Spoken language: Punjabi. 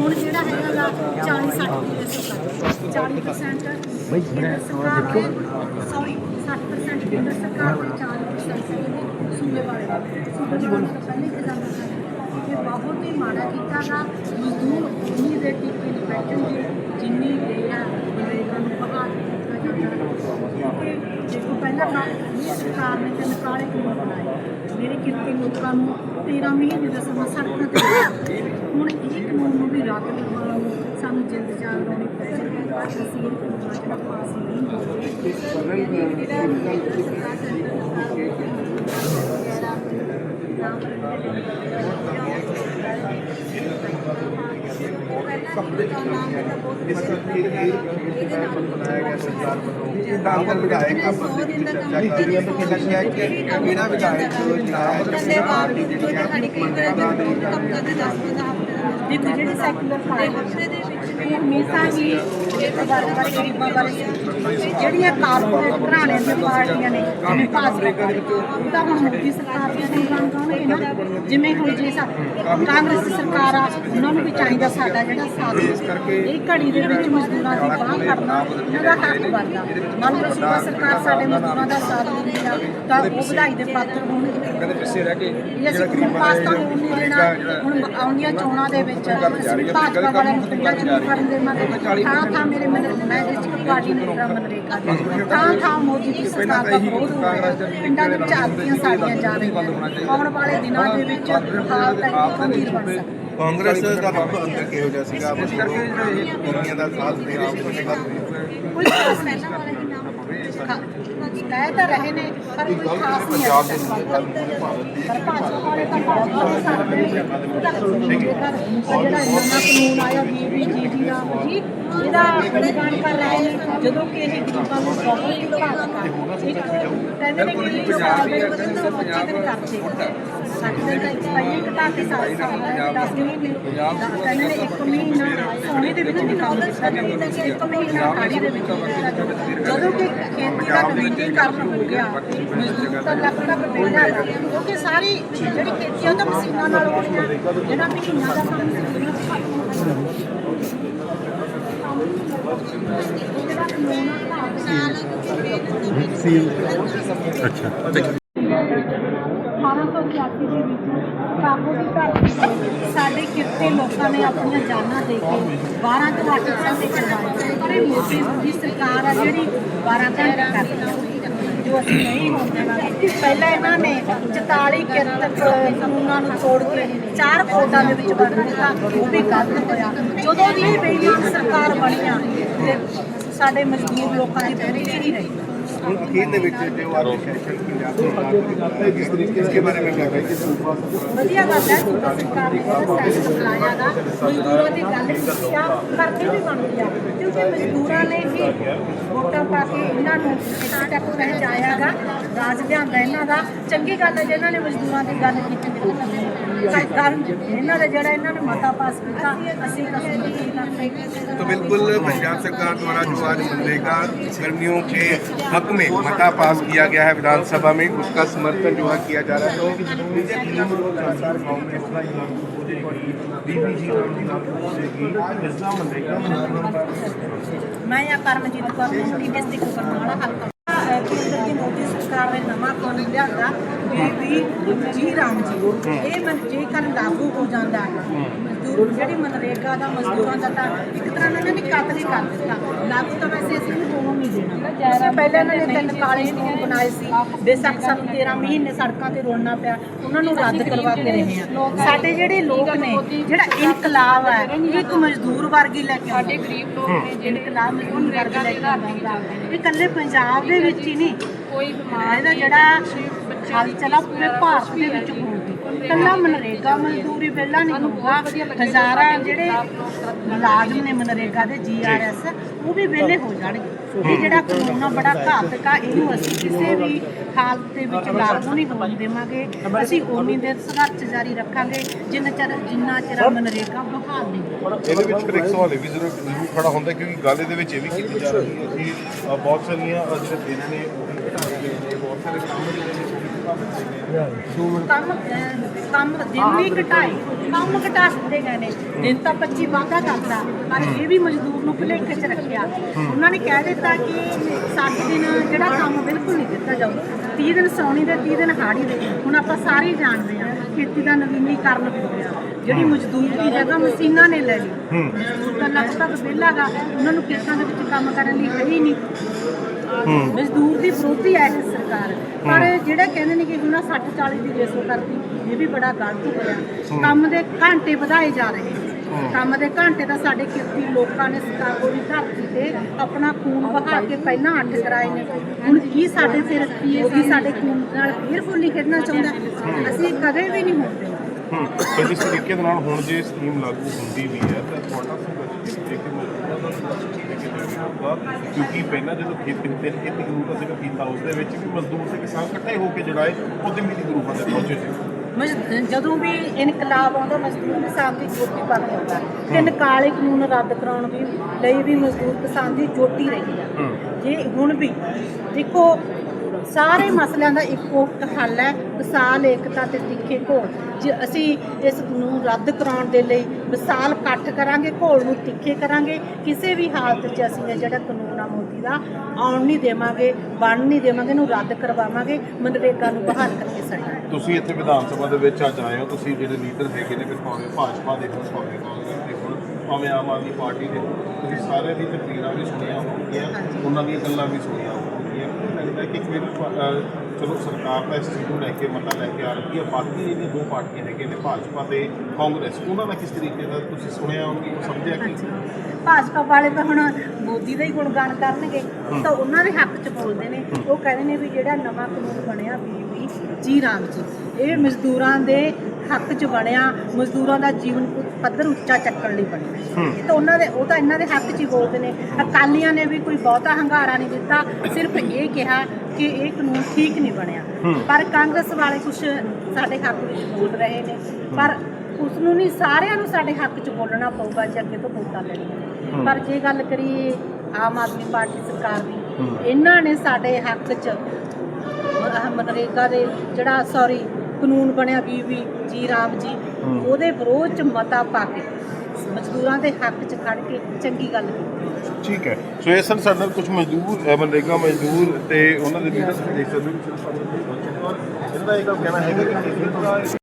ਹੁਣ ਜਿਹੜਾ ਹੈਗਾ ਗਾ 40 60 ਦੇ ਸਰਕਾਰ 40% ਬਈ ਸਰਕਾਰ ਦੇ ਸੌਰੀ 60% ਕੇਂਦਰ ਸਰਕਾਰ ਦੇ 40% ਹੈਗੇ ਸੂਬੇ ਵਾਲੇ ਸੂਬੇ ਵਾਲੇ ਤਾਂ ਪਹਿਲੇ ਖਜ਼ਾਨਾ ਹੈ? ਇਹ ਬਹੁਤ ਹੀ ਮਾੜਾ ਕੀਤਾ ਗਾ। ਮਜ਼ਦੂਰ ਜਿੰਨੀ ਦੇ ਟੀਕੇ ਦੀ ਜਿੰਨੀ ਦੇ ਆ ਨਰੇਗਾ ਨੂੰ ਬਹਾਲ ਕੀਤਾ ਜਾਂਦਾ ਕਿਉਂਕਿ ਦੇਖੋ ਪਹਿਲਾਂ ਤਾਂ ਇਹ ਸਰਕਾਰ ਨੇ ਤਿੰਨ ਕਾਲੇ ਕਾਨੂੰਨ ਬਣਾਏ ਮੇਰੇ ਕਿਰਤੀ ਲੋਕਾਂ ਨੂੰ 13 ਮਹੀਨੇ ਦਾ ਸਮਾਂ ਸੜਕਾਂ ਤੇ ਲਾਇਆ। ਹੁਣ ਇਹ ਕਾਨੂੰਨ ਨੂੰ ਵੀ ਰੱਦ ਕਰਵਾਉਣ ਨੂੰ ਸਾਨੂੰ ਜਿੰਦ ਜਾਨ ਲਾਉਣੀ ਪੈ ਜਾਏਗੀ ਪਰ ਜਿਹੜਾ ਦੇ ਵਿੱਚ ਹੈ ਇਹ ਵਰਗ ਗਰੀਬਾਂ ਜਿਹੜੀਆਂ ਕਾਰਪੋਰੇਟ ਘਰਾਣੇ ਦੀਆਂ ਪਾਰਟੀਆਂ ਨੇ ਜਿਵੇਂ ਭਾਜਪਾ ਪਾਰਟੀ, ਉਹ ਤਾਂ ਹੁਣ ਮੋਦੀ ਸਰਕਾਰ ਦੀਆਂ ਗੁਣਗਾਨ ਗਾਉਣਗੇ ਨਾ ਜਿਵੇਂ ਹੁਣ ਜੇ ਸਾ- ਕਾਂਗਰਸ ਦੀ ਸਰਕਾਰ ਆ ਉਹਨਾਂ ਨੂੰ ਵੀ ਚਾਹੀਦਾ ਸਾਡਾ ਜਿਹੜਾ ਸਾਥ ਇਹ ਘੜੀ ਦੇ ਵਿੱਚ ਮਜ਼ਦੂਰਾਂ ਦੀ ਬਾਹ ਕਰਨਾ ਇਹਨਾਂ ਦਾ ਹੱਕ ਬਣਦਾ। ਮੰਨ ਲਓ ਸੂਬਾ ਸਰਕਾਰ ਸਾਡੇ ਮਜ਼ਦੂਰਾਂ ਦਾ ਸਾਥ ਦਿੰਦੀ ਆ ਤਾਂ ਉਹ ਵਧਾਈ ਦੇ ਪਾਤਰ ਹੋਣਗੇ। ਕਹਿੰਦੇ ਪਿੱਛੇ ਰਹਿ ਕੇ ਗਰੀਬ ਹੋਣ ਚੋਣਾਂ ਦੇ ਵਿੱਚ ਅਸੀਂ ਭਾਜਪਾ ਵਾਲਿਆਂ ਨੂੰ ਪਿੰਡਾਂ ਚ ਨਹੀਂ ਕਰਨ ਦੇਵਾਂਗੇ ਥਾਂ ਥਾਂ ਮੇਰੇ ਮਨ ਮੈਂ ਡਿਸਟ੍ਰਿਕਟ ਪਾਰਟੀ ਨੇ ਮੇਰਾ ਮਨਰੇਗਾ ਦੀ ਥਾਂ ਥਾਂ ਮੋਦੀ ਦੀ ਸਰਕਾਰ ਦਾ ਵਿਰੋਧ ਹੋ। ਰਿਹਾ ਪਿੰਡਾਂ ਦੇ ਵਿੱਚ ਆਦਤੀਆਂ ਸਾੜੀਆਂ ਜਾ ਰਹੀਆਂ। ਆਉਣ ਵਾਲੇ ਦਿਨਾਂ ਦੇ ਵਿੱਚ ਹਾਲਤ ਹੈ ਗੰਭੀਰ ਬਣ ਸਕਦੀ ਕਾਂਗਰਸ ਦਾ ਰੱਬ ਅੰਦਰ ਕਿਹੋ ਜਿਹਾ ਸੀਗਾ? ਇਸ ਕਰਕੇ ਦੁਨੀਆ ਦਾ ਸਾਥ ਦੇ ਰਹੇ ਸੀ ਉਹਦੇ ਬਾਅਦ ਕੋਈ ਖਾਸ ਨਹੀਂ ਕਹਿ ਤਾਂ ਰਹੇ ਨੇ ਪਰ ਕੋਈ ਖਾਸ ਨਹੀਂ ਹੈ। ਪਰ ਭਾਜਪਾ ਵਾਲੇ ਤਾਂ ਬਹੁਤ ਸਾਡੇ ਉਹਦਾ ਜਿਹੜਾ ਨਵਾਂ ਕਾਨੂੰਨ ਆਇਆ ਬੀਬੀਜੀਡੀ ਦਾ ਜੀ ਇਹਦਾ ਗੁਣਗਾਨ ਕਰ ਰਹੇ ਨੇ। ਜਦੋਂ ਕਿ ਇਹ ਗਰੀਬਾਂ ਨੂੰ ਬਹੁਤ ਹੀ ਘਾਤਕ ਆ ਇਹ ਕਹਿੰਦੇ ਨੇ ਕਿ ਇਹ ਸਾਲ ਦੇ ਵਿੱਚ 125 ਦਿਨ ਕਰਦੇ ਸਾਡੇ ਦਿਨ ਤਾਂ ਇੱਕ ਪਹਿਲੇ ਘਟਾ ਕੇ ਸਾਲ ਸਾਲ ਦਸ ਮਹੀਨੇ ਕਹਿੰਦੇ ਨੇ ਇੱਕ ਮਹੀਨਾ ਸੋਨੇ ਦੇ ਵਿੱਚ ਨਿਕਾਲ ਦਿੱਤਾ ਜਾਂਦਾ ਇੱਕ ਮਹੀਨਾ ਕਾੜੀ ਦੇ ਵਿੱਚ। ਜਦੋਂ ਕਿ ਖੇਤੀ ਦਾ ਨਵੀਨੀਕਰਨ ਹੋ ਗਿਆ। ਮਜ਼ਦੂਰ ਤਾਂ ਲੱਖ ਲੱਖ ਬੇੜਾ ਕਿਉਂਕਿ ਸਾਰੀ ਜਿਹੜੀ ਖੇਤੀ ਉਹ ਤਾਂ ਮਸ਼ੀਨਾਂ ਨਾਲ ਹੋਣੀ ਆ। ਜਿਹੜਾ ਮਹੀਨਾ ਦਾ ਕੰਮ ਸੀ ਅੱਛਾ। 1881 ਦੇ ਵਿੱਚ ਕਾਬੂ ਦੀ ਤੇ ਸਾਡੇ ਕਿਰਤੇ ਲੋਕਾਂ ਨੇ ਆਪਣੀਆਂ ਜਾਨਾਂ ਦੇ ਕੇ 12 ਘੰਟੇ ਤੇ ਕਰਵਾਏ ਪਰ ਇਹ ਮੋਦੀ ਦੀ ਸਰਕਾਰ ਆ ਜਿਹੜੀ 12 ਘੰਟੇ ਕਰਦੀ ਜੋ ਅਸੀਂ ਨਹੀਂ ਹੋਣ ਦੇਵਾਂਗੇ ਪਹਿਲਾਂ ਇਹਨਾਂ ਨੇ 44 ਕਿਰਤ ਕਾਨੂੰਨਾਂ ਨੂੰ ਤੋੜ ਕੇ ਚਾਰ ਕੋਟਾਂ ਦੇ ਵਿੱਚ ਵੰਡ ਦਿੱਤਾ। ਉਹ ਵੀ ਗਲਤ ਹੋਇਆ। ਜਦੋਂ ਦੀ ਇਹ ਬੇਈਮਾਨ ਸਰਕਾਰ ਬਣੀ ਆ, ਤੇ ਸਾਡੇ ਮਜ਼ਦੂਰ ਲੋਕਾਂ ਦੀ ਬੇਟੀ ਰਹੀ ਹੁਣ ਅਖੀਰ ਦੇ ਵਿੱਚ ਜੋ ਆਰੋ ਸੈਸ਼ਨ ਪੰਜਾਬ ਦੇ ਕਿਸ ਤਰੀਕੇ ਇਸ ਬਾਰੇ ਮੈਂ ਕਹਿ ਰਿਹਾ ਵਧੀਆ ਗੱਲ ਹੈ ਸੂਬਾ ਸਰਕਾਰ ਨੇ ਜਿਹੜਾ ਸੈਸ਼ਨ ਬੁਲਾਇਆ ਗਾ ਮਜ਼ਦੂਰਾਂ ਦੀ ਗੱਲ ਕੀਤੀ ਆ ਕਰਨੀ ਵੀ ਬਣਦੀ ਆ ਕਿਉਂਕਿ ਮਜ਼ਦੂਰਾਂ ਨੇ ਹੀ ਵੋਟਾਂ ਪਾ ਕੇ ਇਹਨਾਂ ਨੂੰ ਇੱਥੇ ਤੱਕ ਪਹੁੰਚਾਇਆ ਰਾਜ ਲਿਆਂਦਾ ਇਹਨਾਂ ਦਾ ਚੰਗੀ ਗੱਲ ਹੈ ਜੇ ਇਹਨਾਂ ਨੇ ਮਜ਼ਦੂਰਾਂ ਦੀ ਗੱਲ ਕੀਤੀ ਤੇ ਗੱਲ ਇਹਨਾਂ ਦਾ ਜਿਹੜਾ ਇਹਨਾਂ ਨੇ ਮਤਾ ਪਾਸ ਕੀਤਾ ਅਸੀਂ ਕਸੂਰ ਨਹੀਂ ਕਰਦੇ तो बिल्कुल पंजाब सरकार द्वारा जो आज मनरेगा कर्मियों के हक में मता पास किया गया है विधानसभा में उसका समर्थन जो है किया जा रहा है तो बीजेपी लगातार कांग्रेस का ये लागू हो जाएगी बीबीजी की लागू ਸਾਹਿਬ ਨੇ ਨਵਾਂ ਕਾਨੂੰਨ ਲਿਆਂਦਾ ਜੀ ਜੀ ਰਾਮ ਜੀ ਇਹ ਮਨ ਜੇਕਰ ਲਾਗੂ ਹੋ ਜਾਂਦਾ ਮਜ਼ਦੂਰ ਜਿਹੜੀ ਮਨਰੇਗਾ ਦਾ ਮਜ਼ਦੂਰਾਂ ਦਾ ਤਾਂ ਇੱਕ ਤਰ੍ਹਾਂ ਨਾਲ ਇਹਨੇ ਕਾਤਲ ਹੀ ਕਰ ਦਿੱਤਾ। ਲਾਗੂ ਤਾਂ ਵੈਸੇ ਅਸੀਂ ਨੂੰ ਹੋਣ ਨਹੀਂ ਦੇਣਾ ਉਸੇ ਪਹਿਲਾਂ ਇਹਨਾਂ ਨੇ ਤਿੰਨ ਕਾਲੇ ਸਕੂਲ ਬਣਾਏ ਸੀ ਬੇਸ਼ੱਕ ਸਾਨੂੰ 13 ਮਹੀਨੇ ਸੜਕਾਂ ਤੇ ਰੋਣਾ ਪਿਆ ਉਹਨਾਂ ਨੂੰ ਰੱਦ ਕਰਵਾਤੇ ਰਹੇ ਆ। ਸਾਡੇ ਜਿਹੜੇ ਲੋਕ ਨੇ ਜਿਹੜਾ ਇਨਕਲਾਬ ਹੈ ਇੱਕ ਮਜ਼ਦੂਰ ਵਰਗੀ ਲੈ ਕੇ ਸਾਡੇ ਗਰੀਬ ਲੋਕ ਨੇ ਜਿਹੜੇ ਇਨਕਲਾਬ ਮਜ਼ਦੂਰ ਵਰਗੀ ਲੈ ਕੇ ਆਉਂਦੇ। ਇਹ ਇਕੱਲੇ ਪੰਜਾਬ ਦੇ ਵਿੱਚ ਹੀ ਨਹੀਂ ਕੋਈ ਬਿਮਾਰ ਇਹਦਾ ਜਿਹੜਾ ਹਾਲ ਚਲਾ ਪੂਰੇ ਭਾਰਤ ਦੇ ਵਿੱਚ ਹੋਊਗੀ ਇਕੱਲਾ ਮਨਰੇਗਾ ਮਜ਼ਦੂਰੀ ਪਹਿਲਾਂ ਨਹੀਂ ਹੋਊਗਾ ਹਜ਼ਾਰਾਂ ਜਿਹੜੇ ਮੁਲਾਜ਼ਮ ਨੇ ਮਨਰੇਗਾ ਦੇ ਜੀਆਰਐਸ ਉਹ ਵੀ ਵਿਹਲੇ ਹੋ ਜਾਣਗੇ। ਇਹ ਜਿਹੜਾ ਕਾਨੂੰਨ ਬੜਾ ਘਾਤਕ ਆ, ਇਹਨੂੰ ਅਸੀਂ ਕਿਸੇ ਵੀ ਹਾਲਤ ਦੇ ਵਿੱਚ ਲਾਗੂ ਨਹੀਂ ਹੋਣ ਦੇਵਾਂਗੇ। ਅਸੀਂ ਉਨੀ ਦੇਰ ਸੰਘਰਸ਼ ਜਾਰੀ ਰੱਖਾਂਗੇ, ਜਿੰਨਾ ਚਿਰ ਜਿੰਨਾ ਚਿਰ ਮਨਰੇਗਾ ਬਹਾਲ ਨਹੀਂ ਇਹਦੇ ਵਿੱਚ ਫਿਰ ਇੱਕ ਸਵਾਲ ਇਹ ਵੀ ਜ਼ਰੂਰ ਖੜਾ ਹੁੰਦਾ ਕਿਉਂਕਿ ਗੱਲ ਇਹਦੇ ਵਿੱਚ ਇਹ ਵੀ ਕੀਤੀ ਜਾ ਰਹੀ ਹੈ ਕਿ ਬਹੁਤ ਸਾਰੀਆਂ ਜਿਹੜੇ ਬਿੱਲ ਨੇ ਕੰਮ ਅਹ, ਕੰਮ ਦਿਨ ਵੀ ਘਟਾਏ ਕੰਮ ਘਟਾ ਦਿੱਤੇ ਗਏ ਨੇ। ਦਿਨ ਤਾਂ 25 ਵਾਧਾ ਕਰਦਾ ਪਰ ਇਹ ਵੀ ਮਜ਼ਦੂਰ ਨੂੰ ਭੁਲੇਖੇ 'ਚ ਰੱਖਿਆ। ਉਹਨਾਂ ਨੇ ਕਹਿ ਦਿੱਤਾ ਕਿ 60 ਦਿਨ ਜਿਹੜਾ ਕੰਮ ਬਿਲਕੁਲ ਨਹੀਂ ਦਿੱਤਾ ਜਾਊਗਾ 30 ਦਿਨ ਸੌਣੀ ਦੇ 30 ਦਿਨ ਹਾੜੀ ਦੇ। ਹੁਣ ਆਪਾਂ ਸਾਰੇ ਹੀ ਜਾਣਦੇ ਹਾਂ ਖੇਤੀ ਦਾ ਨਵੀਨੀਕਰਨ ਹੋ ਗਿਆ। ਜਿਹੜੀ ਮਜ਼ਦੂਰ ਦੀ ਜਗ੍ਹਾ ਮਸ਼ੀਨਾਂ ਨੇ ਲੈ ਲਈ ਮਜ਼ਦੂਰ ਤਾਂ ਲਗਭਗ ਵਿਹਲਾਗਾ ਉਹਨਾਂ ਨੂੰ ਖੇਤਾਂ ਦੇ ਵਿੱਚ ਕੰਮ ਕਰਨ ਲਈ ਹੈ ਹੀ ਨਹੀਂ। ਮਜ਼ਦੂਰ ਦੀ ਵਿਰੋਧੀ ਹੈ ਇਹ ਸਰਕਾਰ ਪਰ ਜਿਹੜੇ ਕਹਿੰਦੇ ਨੇ ਕਿ ਹੁਣ 60 40 ਦੀ ਰੇਸੋ ਕਰਦੀ ਇਹ ਵੀ ਬੜਾ ਗਲਤ ਹੋਇਆ ਕੰਮ ਦੇ ਘੰਟੇ ਵਧਾਏ ਜਾ ਰਹੇ ਨੇ। ਕੰਮ ਦੇ ਘੰਟੇ ਤਾਂ ਸਾਡੇ ਕਿਰਤੀ ਲੋਕਾਂ ਨੇ ਸਕਾਗੋ ਦੀ ਧਰਤੀ ਤੇ ਆਪਣਾ ਖੂਨ ਵਹਾ ਕੇ ਪਹਿਲਾਂ ਅੱਠ ਕਰਾਏ ਨੇ। ਹੁਣ ਕੀ ਸਾਡੇ ਫਿਰ ਕੀ ਸਾਡੇ ਖੂਨ ਨਾਲ ਫੇਰ ਫੁੱਲੀ ਖੇਡਣਾ ਚਾਹੁੰਦਾ? ਅਸੀਂ ਕਦੇ ਵੀ ਨਹੀਂ ਹੋਣ ਦੇਣਾ ਹੂੰ ਤੇ ਜਿਸ ਤਰੀਕੇ ਦੇ ਨਾਲ ਹੁਣ ਜੇ ਸਕੀਮ ਲਾਗੂ ਹੁੰਦੀ ਵੀ ਹੈ ਤਾਂ ਤੁਹਾਡਾ ਸੰਘਰਸ਼ ਹੋਊਗਾ ਕਿਉਂਕਿ ਪਹਿਲਾਂ ਜਦੋਂ ਖੇਤੀ ਤੇ ਖੇਤੀ ਕਾਨੂੰਨ ਦਾ ਜ਼ਿਕਰ ਕੀਤਾ ਉਸ ਦੇ ਵਿੱਚ ਵੀ ਮਜ਼ਦੂਰ ਤੇ ਕਿਸਾਨ ਇਕੱਠੇ ਹੋ ਕੇ ਜਿਹੜਾ ਹੈ ਉਹ ਜ਼ਮੀਨੀ ਗਰੂਪਾਂ ਤੇ ਪਹੁੰਚੇ ਸੀ। ਜਦੋਂ ਵੀ ਇਨਕਲਾਬ ਆਉਂਦਾ ਮਜ਼ਦੂਰ ਕਿਸਾਨ ਦੀ ਜੋਤੀ ਪਾ ਕੇ ਆਉਂਦਾ। ਤੇ ਨਕਾਲੇ ਕਾਨੂੰਨ ਰੱਦ ਕਰਾਉਣ ਵੀ ਲਈ ਵੀ ਮਜ਼ਦੂਰ ਕਿਸਾਨ ਦੀ ਜੋਤੀ ਰਹੀ ਆ। ਜੇ ਹੁਣ ਵੀ ਦੇਖੋ ਸਾਰੇ ਮਸਲਿਆਂ ਦਾ ਇੱਕੋ ਇੱਕ ਹੱਲ ਹੈ, ਵਿਸਾਲ, ਏਕਤਾ ਤੇ ਤਿੱਖੇ ਘੋਲ। ਜੇ ਅਸੀਂ ਇਸ ਨੂੰ ਰੱਦ ਕਰਾਉਣ ਦੇ ਲਈ ਵਿਸਾਲ ਇਕੱਠ ਕਰਾਂਗੇ, ਘੋਲ ਨੂੰ ਤਿੱਖੇ ਕਰਾਂਗੇ, ਕਿਸੇ ਵੀ ਹਾਲਤ 'ਚ ਅਸੀਂ ਇਹ ਜਿਹੜਾ ਕਾਨੂੰਨ ਆ ਮੋਦੀ ਦਾ, ਆਉਣ ਨਹੀਂ ਦੇਵਾਂਗੇ ਬਣ ਨਹੀਂ ਦੇਵਾਂਗੇ, ਇਹਨੂੰ ਰੱਦ ਕਰਵਾਵਾਂਗੇ, ਮਨਰੇਗਾ ਨੂੰ ਬਹਾਲ ਕਰਕੇ ਛੱਡਾਂਗੇ ਤੁਸੀਂ ਇੱਥੇ ਵਿਧਾਨ ਸਭਾ ਦੇ ਵਿੱਚ ਅੱਜ ਆਏ ਹੋ, ਤੁਸੀਂ ਜਿਹੜੇ ਲੀਡਰ ਹੈਗੇ ਨੇ, ਫਿਰ ਭਾਵੇਂ ਭਾਜਪਾ ਦੇ ਹੋਣ, ਭਾਵੇਂ ਭਾਵੇਂ ਆਮ ਆਦਮੀ ਪਾਰਟੀ ਦੇ ਹੋਣ ਤੁਸੀਂ ਸਾਰਿਆਂ ਦੀ ਤਕਰੀਰਾਂ ਵੀ ਸੁਣੀਆਂ ਹੋਣਗੀਆਂ ਉਹਨਾਂ ਦੀਆਂ ਗੱਲਾਂ ਵੀ ਸੁਣੀਆਂ ਹੋਣਗੀਆਂ। ਮੈਨੂੰ ਲੱਗਦਾ ਕਿ ਅਹ, ਚਲੋ ਸਰਕਾਰ ਤਾਂ ਇਸ ਚੀਜ਼ ਨੂੰ ਲੈ ਕੇ ਮਤਾ ਲੈ ਕੇ ਆ ਰਹੀ ਹੈ ਬਾਕੀ ਜਿਹੜੀਆਂ ਦੋ ਪਾਰਟੀਆਂ ਹੈਗੇ ਨੇ ਭਾਜਪਾ ਤੇ ਕਾਂਗਰਸ ਉਹਨਾਂ ਦਾ ਕਿਸ ਤਰੀਕੇ ਦਾ ਤੁਸੀਂ ਸੁਣਿਆ ਹੋਣਗੇ ਸਮਝਿਆ ਕਿ? ਭਾਜਪਾ ਵਾਲੇ ਤਾਂ ਹੁਣ ਮੋਦੀ ਦਾ ਹੀ ਗੁਣਗਾਨ ਕਰਨਗੇ ਤਾਂ ਉਹਨਾਂ ਦੇ ਹੱਕ 'ਚ ਬੋਲਦੇ ਨੇ। ਉਹ ਕਹਿੰਦੇ ਨੇ ਵੀ ਜਿਹੜਾ ਨਵਾਂ ਕਾਨੂੰਨ ਬਣਿਆ ਬੀਬੀ ਜੀ ਰਾਮ ਜੀ ਇਹ ਮਜ਼ਦੂਰਾਂ ਦੇ ਹੱਕ 'ਚ ਬਣਿਆ ਮਜ਼ਦੂਰਾਂ ਦਾ ਜੀਵਨ ਪੱਧਰ ਉੱਚਾ ਚੱਕਣ ਲਈ ਬਣਿਆ। ਇਹ ਤਾਂ ਉਹਨਾਂ ਦੇ ਉਹ ਤਾਂ ਇਹਨਾਂ ਦੇ ਹੱਕ 'ਚ ਹੀ ਬੋਲਦੇ ਨੇ। ਅਕਾਲੀਆਂ ਨੇ ਵੀ ਕੋਈ ਬਹੁਤਾ ਹੰਗਾਰਾ ਨਹੀਂ ਦਿੱਤਾ ਸਿਰਫ ਇਹ ਕਿਹਾ ਕਿ ਇਹ ਕਾਨੂੰਨ ਠੀਕ ਨਹੀਂ ਬਣਿਆ। ਪਰ ਕਾਂਗਰਸ ਵਾਲੇ ਕੁਝ ਸਾਡੇ ਹੱਕ ਵਿੱਚ ਬੋਲ ਰਹੇ ਨੇ। ਪਰ ਉਸ ਨੂੰ ਨਹੀਂ ਸਾਰਿਆਂ ਨੂੰ ਸਾਡੇ ਹੱਕ 'ਚ ਬੋਲਣਾ ਪਊਗਾ ਜੇ ਅੱਗੇ ਤੋਂ ਵੋਟਾਂ ਲੈਣੀਆਂ ਪਰ ਜੇ ਗੱਲ ਕਰੀਏ ਆਮ ਆਦਮੀ ਪਾਰਟੀ ਸਰਕਾਰ ਦੀ ਇਹਨਾਂ ਨੇ ਸਾਡੇ ਹੱਕ 'ਚ ਮਨਰੇਗਾ ਦੇ ਜਿਹੜਾ ਸੌਰੀ ਕਾਨੂੰਨ ਬਣਿਆ ਬੀਬੀ ਜੀ ਰਾਮ ਜੀ ਉਹਦੇ ਵਿਰੋਧ 'ਚ ਮਤਾ ਪਾ ਕੇ ਮਜ਼ਦੂਰਾਂ ਦੇ ਹੱਕ 'ਚ ਖੜ ਕੇ ਚੰਗੀ ਗੱਲ ਕੀਤੀ। ਠੀਕ ਹੈ। ਸੋ ਸਾਡੇ ਨਾਲ ਕੁਝ ਮਜ਼ਦੂਰ ਮਨਰੇਗਾ ਮਜ਼ਦੂਰ ਤੇ ਉਹਨਾਂ ਦੇ ਲੀਡਰ ਦੇਖ ਸਕਦੇ ਹੋ। ਇਹਨਾਂ ਦਾ ਇਹ ਗੱਲ ਕਹਿਣਾ ਹੈਗਾ ਕਿ